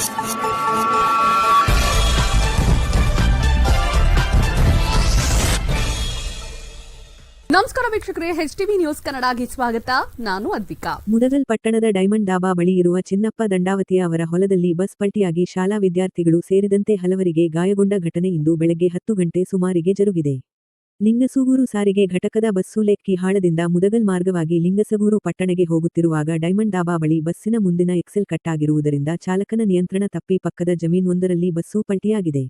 ನಮಸ್ಕಾರ ವೀಕ್ಷಕರೇ H TV news ಕನ್ನಡಗೆ ಸ್ವಾಗತ. ನಾನು ಅದ್ವಿಕಾ. ಮುದಗಲ್ ಪಟ್ಟಣದ ಡೈಮಂಡ್ ಡಾಬಾ ಬಳಿ ಇರುವ ಚಿನ್ನಪ್ಪ ದಂಡಾವತಿಯ ಅವರ ಹೊಲದಲ್ಲಿ ಬಸ್ ಪಲ್ಟಿಯಾಗಿ ಶಾಲಾ ವಿದ್ಯಾರ್ಥಿಗಳು ಸೇರಿದಂತೆ ಹಲವರಿಗೆ ಗಾಯಗೊಂಡ ಘಟನೆ ಇಂದು ಬೆಳಗ್ಗೆ ಹತ್ತು ಗಂಟೆ ಸುಮಾರಿಗೆ ಜರುಗಿದೆ. ಲಿಂಗಸೂಗೂರು ಸಾರಿಗೆ ಘಟಕದ ಬಸ್ಸು ಲೆಕ್ಕಿ ಹಾಳದಿಂದ ಮುದಗಲ್ ಮಾರ್ಗವಾಗಿ ಲಿಂಗಸಗೂರು ಪಟ್ಟಣಗೆ ಹೋಗುತ್ತಿರುವಾಗ ಡೈಮಂಡ್ ಡಾಬಾ ಬಳಿ ಬಸ್ಸಿನ ಮುಂದಿನ ಎಕ್ಸೆಲ್ ಕಟ್ಟಾಗಿರುವುದರಿಂದ ಚಾಲಕನ ನಿಯಂತ್ರಣ ತಪ್ಪಿ ಪಕ್ಕದ ಜಮೀನೊಂದರಲ್ಲಿ ಬಸ್ಸು ಪಲ್ಟಿಯಾಗಿದೆ.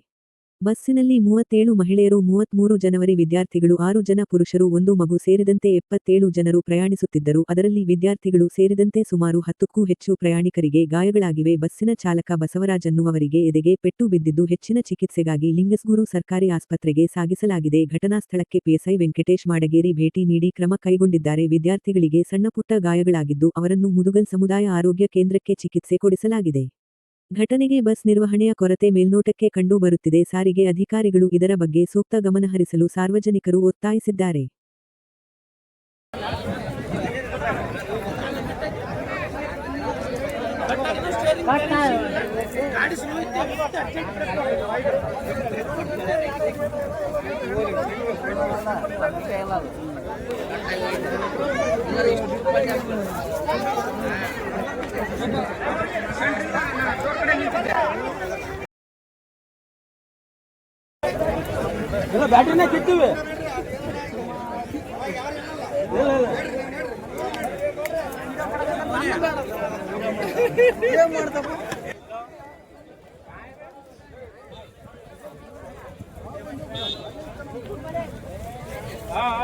ಬಸ್ಸಿನಲ್ಲಿ ಮೂವತ್ತೇಳು ಮಹಿಳೆಯರು, ಮೂವತ್ಮೂರು ಜನವರಿ ವಿದ್ಯಾರ್ಥಿಗಳು, ಆರು ಜನ ಪುರುಷರು, ಒಂದು ಮಗು ಸೇರಿದಂತೆ ಎಪ್ಪತ್ತೇಳು ಜನರು ಪ್ರಯಾಣಿಸುತ್ತಿದ್ದರು. ಅದರಲ್ಲಿ ವಿದ್ಯಾರ್ಥಿಗಳು ಸೇರಿದಂತೆ ಸುಮಾರು ಹತ್ತಕ್ಕೂ ಹೆಚ್ಚು ಪ್ರಯಾಣಿಕರಿಗೆ ಗಾಯಗಳಾಗಿವೆ. ಬಸ್ಸಿನ ಚಾಲಕ ಬಸವರಾಜನ್ನುವರಿಗೆ ಎದೆಗೆ ಪೆಟ್ಟು ಬಿದ್ದಿದ್ದು ಹೆಚ್ಚಿನ ಚಿಕಿತ್ಸೆಗಾಗಿ ಲಿಂಗಸ್ಗೂರು ಸರ್ಕಾರಿ ಆಸ್ಪತ್ರೆಗೆ ಸಾಗಿಸಲಾಗಿದೆ. ಘಟನಾ ಸ್ಥಳಕ್ಕೆ ಪಿಎಸ್ಐ ವೆಂಕಟೇಶ್ ಮಾಡಗೇರಿ ಭೇಟಿ ನೀಡಿ ಕ್ರಮ ಕೈಗೊಂಡಿದ್ದಾರೆ. ವಿದ್ಯಾರ್ಥಿಗಳಿಗೆ ಸಣ್ಣಪುಟ್ಟ ಗಾಯಗಳಾಗಿದ್ದು ಅವರನ್ನು ಮುದುಗಲ್ ಸಮುದಾಯ ಆರೋಗ್ಯ ಕೇಂದ್ರಕ್ಕೆ ಚಿಕಿತ್ಸೆ ಕೊಡಿಸಲಾಗಿದೆ. ಘಟನೆಗೆ ಬಸ್ ನಿರ್ವಹಣೆಯ ಕೊರತೆ ಮೇಲ್ನೋಟಕ್ಕೆ ಕಂಡು ಬರುತ್ತಿದೆ. ಸಾರಿಗೆ ಅಧಿಕಾರಿಗಳು ಇದರ ಬಗ್ಗೆ ಸೂಕ್ತ ಗಮನಹರಿಸಲು ಸಾರ್ವಜನಿಕರು ಒತ್ತಾಯಿಸಿದ್ದಾರೆ. ಇಲ್ಲ ಬ್ಯಾಟ್ರಿನೇ ಕಿತ್ತೀವಿ ಇಲ್ಲ ಇಲ್ಲ. ಏನ್ ಮಾಡ್ತಪ್ಪ ಏ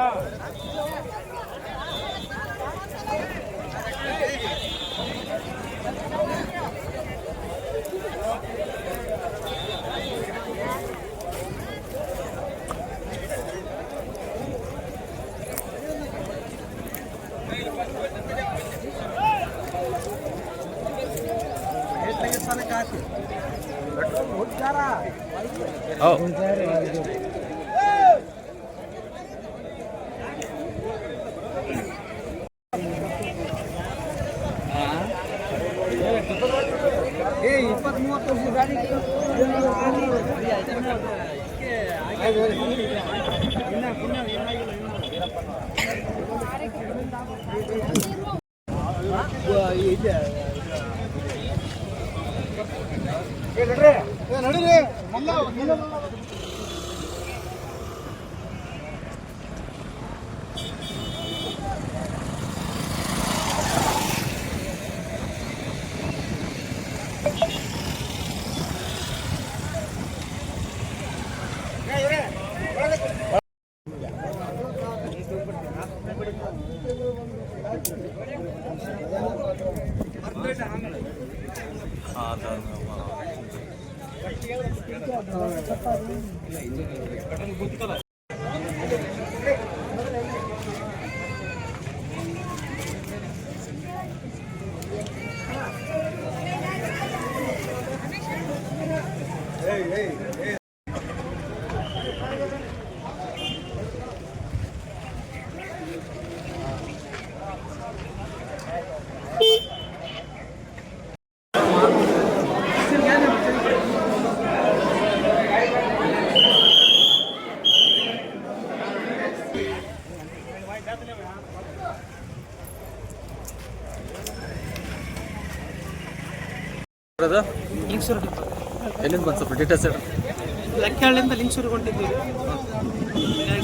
ಇಪ್ಪತ್ತ್ ಮೂವತ್ತು ವರ್ಷ ಗಾಡಿ ನಡೀರಿ. చెప్పాలి ಲಿಂಗ್ಸೂರು ಎಲ್ಲಿಂದ ಬಂತು ಸ್ವಲ್ಪ ಡೀಟೇಲ್ಸ್ ಹೇಳಿ. ಲೆಕ್ಕಹಳ್ಳಿಯಿಂದ ಲಿಂಗ್ಸೂರಿಗೆ ಹೊಂಟಿದ್ದೀವಿ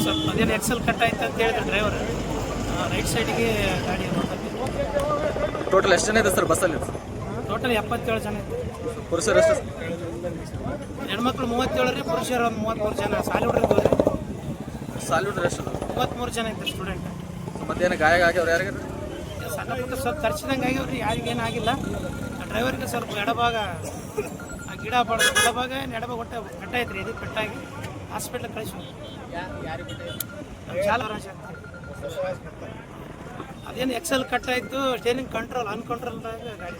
ಸ್ವಲ್ಪ ಅದೇನು ಎಕ್ಸೆಲ್ ಕಟ್ ಆಯ್ತು ಅಂತ ಹೇಳಿದ್ರು ಡ್ರೈವರ್ ರೈಟ್ ಸೈಡಿಗೆ ಗಾಡಿ ಟೋಟಲ್ ಎಷ್ಟು ಜನ ಇದೆ ಸರ್ ಬಸ್ಸಲ್ಲಿ ಟೋಟಲ್ ಎಪ್ಪತ್ತೇಳು ಜನ ಪುರುಷರು ಎಷ್ಟು? ಹೆಣ್ಮಕ್ಳು ಮೂವತ್ತೇಳು ರೀ ಪುರುಷರು ಒಂದು ಮೂವತ್ತ್ಮೂರು ಜನ. ಸಾಲಿ ಹೋದ್ರಿ ಸಾಲ್ಯೂಟ್ ಎಷ್ಟು ಮೂವತ್ತ್ಮೂರು ಜನ ಇತ್ತು ಸ್ಟೂಡೆಂಟ್ ಮತ್ತೇನು ಗಾಯ ಆಗ್ಯಾವ್ರು ಯಾರಿಗೆ? ಸಣ್ಣ ಪುಟ್ಟ ಸ್ವಲ್ಪ ತರ್ಸಿದಂಗೆ ಆಗ್ಯಾವ್ರಿ ಯಾರಿಗೇನು ಆಗಿಲ್ಲ. ಡ್ರೈವರ್ಗೆ ಸ್ವಲ್ಪ ಎಡಭಾಗ ಆ ಗಿಡ ಬಡ ಎಡಭಾಗ ಎಡಭಾಗ ಒಟ್ಟು ಪೆಟ್ಟ ಐತ್ರಿ ಇದು ಕಟ್ಟಾಗಿ ಹಾಸ್ಪಿಟ್ಲಿಗೆ ಕಳಿಸಿ ನಮ್ಮ ಚಾಲರಾಜ ಅದೇನು ಎಕ್ಸೆಲ್ ಕಟ್ ಆಯಿತು ಸ್ಟೇರಿಂಗ್ ಕಂಟ್ರೋಲ್ ಅನ್ಕಂಟ್ರೋಲ್ದಾಗ ಗಾಡಿ.